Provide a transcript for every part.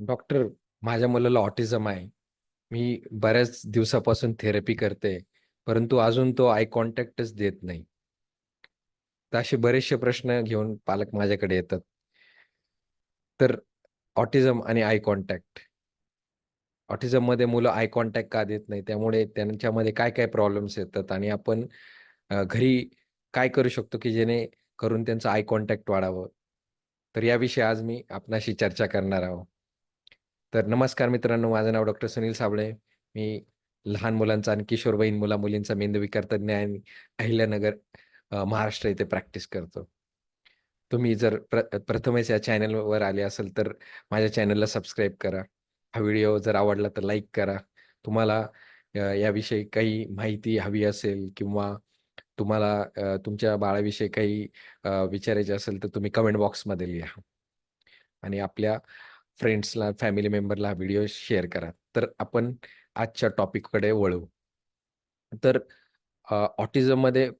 Doctor माझ्या मुलाला autism आहे. मी बऱ्याच दिवसापासून थेरपी करते, परंतु अजून तो आय कॉन्टॅक्टच देत नाही. तर असे बरेचसे प्रश्न घेऊन पालक माझ्याकडे येतात. तर ऑटिझम आणि आय कॉन्टॅक्ट. ऑटिझममध्ये मुलं आय कॉन्टॅक्ट का देत नाही? त्यामुळे त्यांच्यामध्ये काय-काय प्रॉब्लेम्स येतात आणि आपण घरी काय करू शकतो, की जेणेकरून त्यांचं आय कॉन्टॅक्ट वाढावं? तर याविषयी आज मी आपणाशी चर्चा करणार आहोत. तर नमस्कार मित्रांनो, माझं नाव डॉक्टर सुनील साबळे. मी लहान मुलांचा आणि किशोरवयीन मुला-मुलींचा मेंदूविकार तज्ञ आणि अहिल्यानगर महाराष्ट्र येथे प्रॅक्टिस करतो. तुम्ही जर प्र प्रथमच या चॅनलवर आले असाल, तर माझ्या चॅनलला सबस्क्राईब करा. हा व्हिडिओ जर आवडला तर लाईक करा. तुम्हाला याविषयी काही माहिती हवी असेल किंवा तुम्हाला तुमच्या बाळाविषयी काही विचारायचे असेल, तर तुम्ही कमेंट बॉक्समध्ये लिहा. आणि आपल्या फ्रेंड्सला, फॅमिली मेंबरला हा व्हिडिओ शेअर करा. तर आपण आजच्या टॉपिककडे वळू. तर ऑटिझममध्ये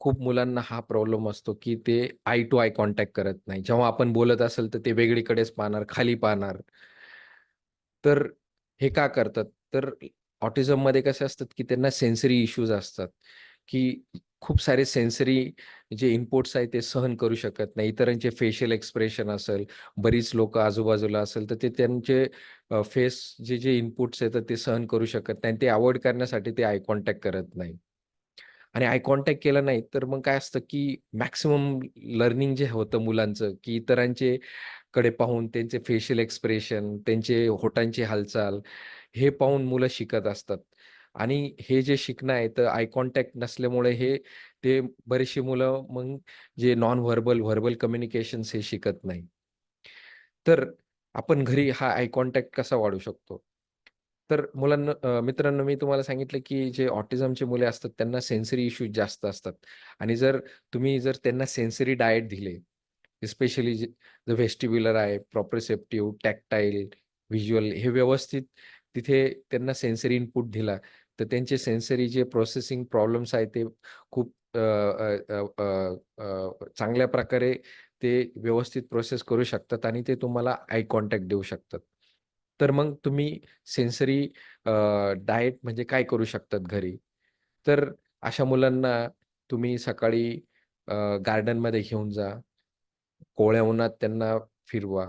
खूप मुलांना हा प्रॉब्लेम असतो, की ते आय टू आय कॉन्टॅक्ट करत नाही. जेव्हा आपण बोलत असेल, तर ते वेगळीकडेच पाहणार, खाली पाहणार. तर हे का करतात? तर ऑटिझममध्ये कसे असतात, की त्यांना सेन्सरी इश्यूज असतात, की खूप सारे सेन्सरी जे इनपुट्स आहेत ते सहन करू शकत नाही. इतरांचे फेशियल एक्सप्रेशन असेल, बरीच लोक आजूबाजूला असेल, तर ते त्यांचे फेस जे, जे इनपुट्स आहेत ते सहन करू शकत नाही ते अवॉइड करण्यासाठी ते आय कॉन्टॅक्ट करत नाही. आणि आय कॉन्टॅक्ट केलं नाही, तर मग काय असतं, की मॅक्सिमम लर्निंग जे होतं मुलांचं, की इतरांचे कडे पाहून त्यांचे फेशियल एक्सप्रेशन, त्यांचे होटांची हालचाल हे पाहून मुलं शिकत असतात. आणि हे जे शिकणं आहे, तर आय कॉन्टॅक्ट नसल्यामुळे हे ते बरीचशी मुलं मग जे नॉन व्हर्बल, व्हर्बल कम्युनिकेशन्स हे शिकत नाही. तर आपण घरी हा आय कॉन्टॅक्ट कसा वाढवू शकतो? तर मुलांना मित्रांनो मी तुम्हाला सांगितलं, की जे ऑटिझमचे मुले असतात त्यांना सेन्सरी इश्यूज जास्त असतात आणि जर तुम्ही जर त्यांना सेन्सरी डाएट दिले, स्पेशली जे व्हेस्टिब्युलर आहे, प्रॉप्रिसेप्टिव्ह, टॅक्टाईल, व्हिज्युअल हे व्यवस्थित तिथे त्यांना सेन्सरी इनपुट दिला, तर त्यांचे सेन्सरी जे प्रोसेसिंग प्रॉब्लेम्स आहेत ते खूप चांगल्या प्रकारे ते व्यवस्थित प्रोसेस करू शकतात आणि ते तुम्हाला आय कॉन्टॅक्ट देऊ शकतात. तर मग तुम्ही सेन्सरी डाएट म्हणजे काय करू शकतात घरी? तर अशा मुलांना तुम्ही सकाळी गार्डनमध्ये घेऊन जा. कोवळ्या उन्हात त्यांना फिरवा.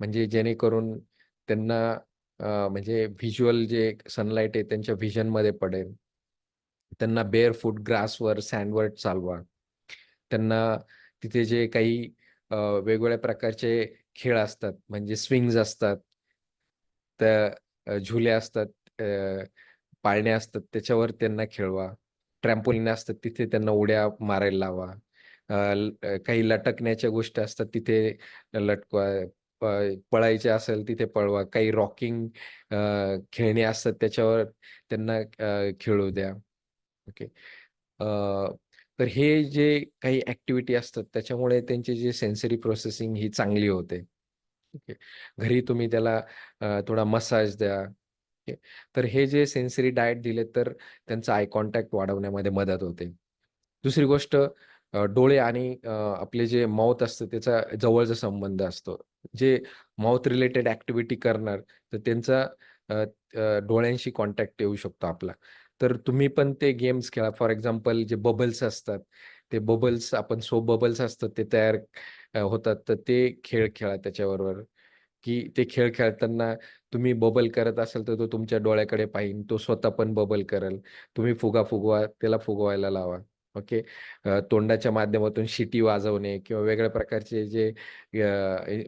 म्हणजे जेणेकरून त्यांना म्हणजे व्हिज्युअल जे सनलाईट आहे त्यांच्या व्हिजनमध्ये पडेल. त्यांना बेअर फूट ग्रासवर, सँडवर चालवा. त्यांना तिथे जे काही वेगवेगळ्या प्रकारचे खेळ असतात, म्हणजे स्विंग्स असतात. त्या झुले असतात, पाळण्या पाळणे असतात, त्याच्यावर त्यांना खेळवा. ट्रॅम्पोलिन असतात, तिथे त्यांना उड्या मारायला लावा. काही लटकण्याच्या गोष्टी असतात, तिथे लटकवा. पळायचे असेल, तिथे पळवा. काही रॉकिंग खेळणी असतात, त्याच्यावर त्यांना खेळू द्या. ओके. तर हे जे काही ऍक्टिव्हिटी असतात, त्याच्यामुळे त्यांची जी सेन्सरी प्रोसेसिंग ही चांगली होते. ओके. घरी तुम्ही त्याला थोडा मसाज द्या. ओके. तर हे जे सेन्सरी डायट दिले, तर त्यांचा आय कॉन्टॅक्ट वाढवण्यामध्ये मदत होते. दुसरी गोष्ट डोळे आणि आपले जे माउथ असतं, त्याचा जवळचा संबंध असतो. जे माउथ रिलेटेड ऍक्टिव्हिटी करणार, तर त्यांचा डोळ्यांशी कॉन्टॅक्ट येऊ शकतो आपला. तर तुम्ही पण ते गेम्स खेळा. फॉर एक्झाम्पल जे बबल्स असतात, ते बबल्स आपण सोप बबल्स असतात, ते तयार होतात, तर ते खेळ खेळा त्याच्याबरोबर. की ते खेळ खेळताना तुम्ही बबल करत असाल, तर तो तुमच्या डोळ्याकडे पाहीन. तो स्वतः पण बबल करेल. तुम्ही फुगा फुगवा, त्याला फुगवायला लावा. ओके. तोंडाच्या माध्यमातून शिटी वाजवणे किंवा वेगळ्या प्रकारचे जे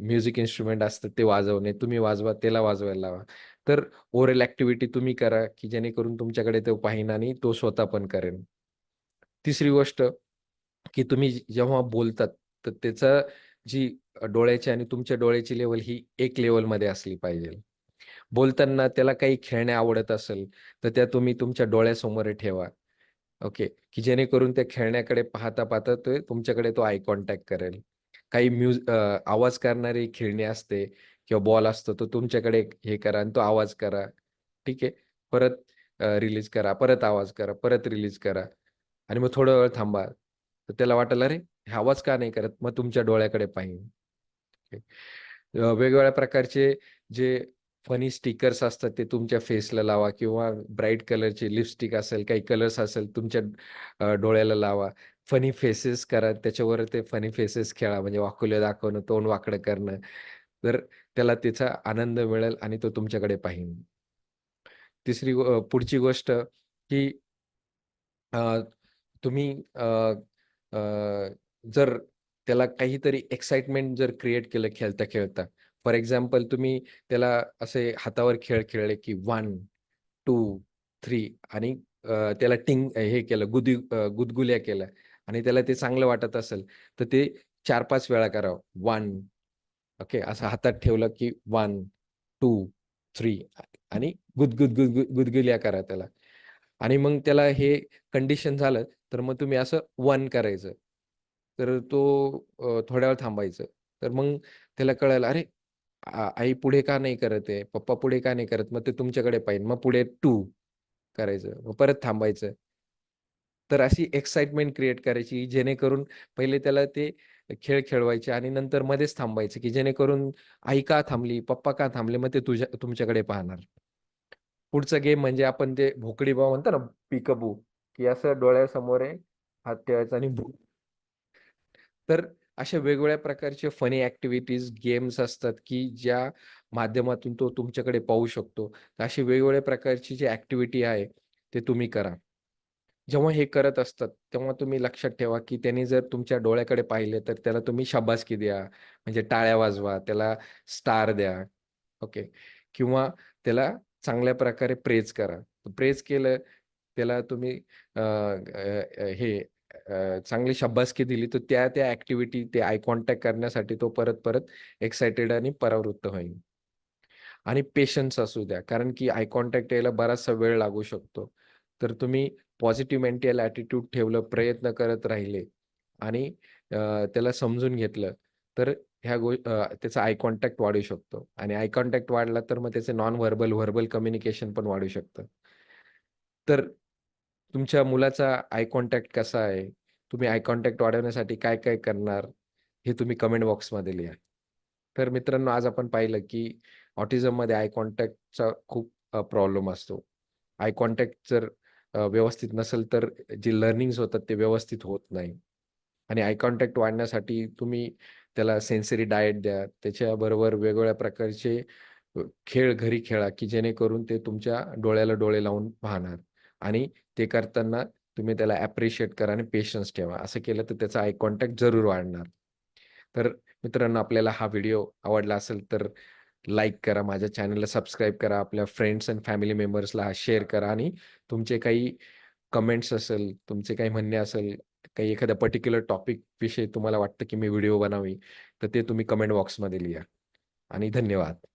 म्युझिक इन्स्ट्रुमेंट असतात ते वाजवणे. तुम्ही वाजवा, त्याला वाजवायला लावा. तर ओरल ऍक्टिव्हिटी तुम्ही करा, की जेणेकरून तुमच्याकडे तो पाहीन आणि तो स्वतः पण करेन तिसरी गोष्ट, की तुम्ही जेव्हा बोलतात, तर त्याचं जी डोळ्याची आणि तुमच्या डोळ्याची लेवल ही एक लेवलमध्ये असली पाहिजे. बोलताना त्याला काही खेळणे आवडत असेल, तर त्या तुम्ही तुमच्या डोळ्यासमोर ठेवा. ओके. की जेणेकरून त्या खेळण्याकडे पाहता-पाहता ते तुमच्याकडे तो आय कॉन्टॅक्ट करेल. काही म्युझ आवाज करणारी खेळणी असते किंवा बॉल असतो, तो तुमच्याकडे हे करा आणि तो आवाज करा. ठीक आहे. परत रिलीज करा, परत आवाज करा, परत रिलीज करा आणि मग थोडा वेळ थांबा. तर त्याला वाटेल, "अरे, हे आवाज का नाही करत?" मग तुमच्या डोळ्याकडे पाहीन. वेगवेगळ्या प्रकारचे जे फनी स्टिकर्स असतात ते तुमच्या फेसला लावा किंवा ब्राईट कलरची लिपस्टिक असेल, काही कलर्स असेल तुमच्या डोळ्याला लावा. फनी फेसेस करा, त्याच्यावर ते फनी फेसेस खेळा म्हणजे वाकुले दाखवणं, तोंड वाकडं करणं. तर त्याला त्याचा आनंद मिळेल आणि तो तुमच्याकडे पाहीन. तिसरी पुढची गोष्ट की तुम्ही अ, जर त्याला काहीतरी एक्साइटमेंट जर क्रिएट केलं खेळता-खेळता. फॉर एक्झाम्पल तुम्ही त्याला असे हातावर खेळ खेळले की 1, 2, 3 आणि त्याला टिंग हे केलं गुदी गुदगुल्या केल्या आणि त्याला ते चांगलं वाटत असेल, तर ते 4-5 वेळा करावं. One okay. असं हातात ठेवलं की 1, 2, 3 आणि गुदगुद, गुदगुद गुदगुल्या करा त्याला. आणि मग त्याला हे कंडिशन झालं, तर मग तुम्ही असं वन करायचं. तर तो थोड्या वेळ थांबायचं. तर मग त्याला कळेल, "अरे, आई पुढे का नाही करत आहे? पप्पा पुढे का नाही करत?" मग ते तुमच्याकडे पाहिजे मग पुढे टू करायचं. मग परत थांबायचं. तर अशी एक्साइटमेंट क्रिएट करायची, जेणेकरून पहिले त्याला ते खेळ खेळवायचे आणि नंतर मध्येच थांबायचे, की जेणेकरून आई का थांबली? पप्पा का थांबले? मग ते तुझ्या तुमच्याकडे पाहणार. पुढचा गेम म्हणजे आपण ते भोकडी भाव म्हणतो ना, पिकअबू, की असं डोळ्यासमोर आहे, हात ठेवायचा आणि तर अशा वेगवेगळ्या प्रकारचे फनी ॲक्टिव्हिटीज, गेम्स असतात, की ज्या माध्यमातून तो तुमच्याकडे पाहू शकतो. तर अशी वेगवेगळ्या प्रकारची जी ॲक्टिव्हिटी आहे, ते तुम्ही करा. जेव्हा हे करत असतात, तेव्हा तुम्ही लक्षात ठेवा, की त्यांनी जर तुमच्या डोळ्याकडे पाहिले, तर त्याला तुम्ही शाबासकी द्या, म्हणजे टाळ्या वाजवा, त्याला स्टार द्या, ओके. किंवा त्याला चांगल्या प्रकारे प्रेज करा. प्रेज केलं, त्याला तुम्ही हे चांगली शब्बासकी दिली, तर त्या-त्या ऍक्टिव्हिटी ते आय कॉन्टॅक्ट करण्यासाठी तो परत-परत एक्साइटेड आणि परावृत्त होईल. आणि पेशन्स असू द्या, कारण की आय कॉन्टॅक्ट यायला बराचसा वेळ लागू शकतो. तर तुम्ही पॉझिटिव्ह मेंटल ॲटिट्यूड ठेवलं, प्रयत्न करत राहिले आणि त्याला समजून घेतलं, तर ह्या गो त्याचा आय कॉन्टॅक्ट वाढू शकतो आणि आय कॉन्टॅक्ट वाढला, तर मग त्याचे नॉन व्हर्बल, व्हर्बल कम्युनिकेशन पण वाढू शकतं. तर तुमच्या मुलाचा आय कॉन्टॅक्ट कसा आहे? तुम्ही आय कॉन्टॅक्ट वाढवण्यासाठी काय-काय करणार? हे तुम्ही कमेंट बॉक्समध्ये लिहा. तर मित्रांनो, आज आपण पाहिलं की ऑटिझममध्ये आय कॉन्टॅक्टचा खूप प्रॉब्लेम असतो. आय कॉन्टॅक्ट जर व्यवस्थित नसेल, तर जे लर्निंग्स होतात ते व्यवस्थित होत नाही. आणि आय कॉन्टॅक्ट वाढण्यासाठी तुम्ही त्याला सेन्सरी डायट द्या. त्याच्याबरोबर वेगवेगळ्या प्रकारचे खेळ घरी खेळा, की जेणेकरून ते तुमच्या डोळ्याला डोळे लावून पाहणार आणि ते करताना तुम्ही त्याला ॲप्रिशिएट करा आणि पेशन्स ठेवा. असं केलं तर त्याचा आय कॉन्टॅक्ट जरूर वाढणार. तर मित्रांनो, आपल्याला हा व्हिडिओ आवडला असेल तर लाईक करा, माझ्या चॅनलला सबस्क्राईब करा, आपल्या फ्रेंड्स अँड फॅमिली मेंबर्सला हा शेअर करा आणि तुमचे काही कमेंट्स असेल, तुमचे काही म्हणणे असेल, काही एखाद्या पर्टिक्युलर टॉपिक विषयी तुम्हाला वाटतं की मी व्हिडिओ बनावी, तर ते तुम्ही कमेंट बॉक्समध्ये लिहा आणि धन्यवाद.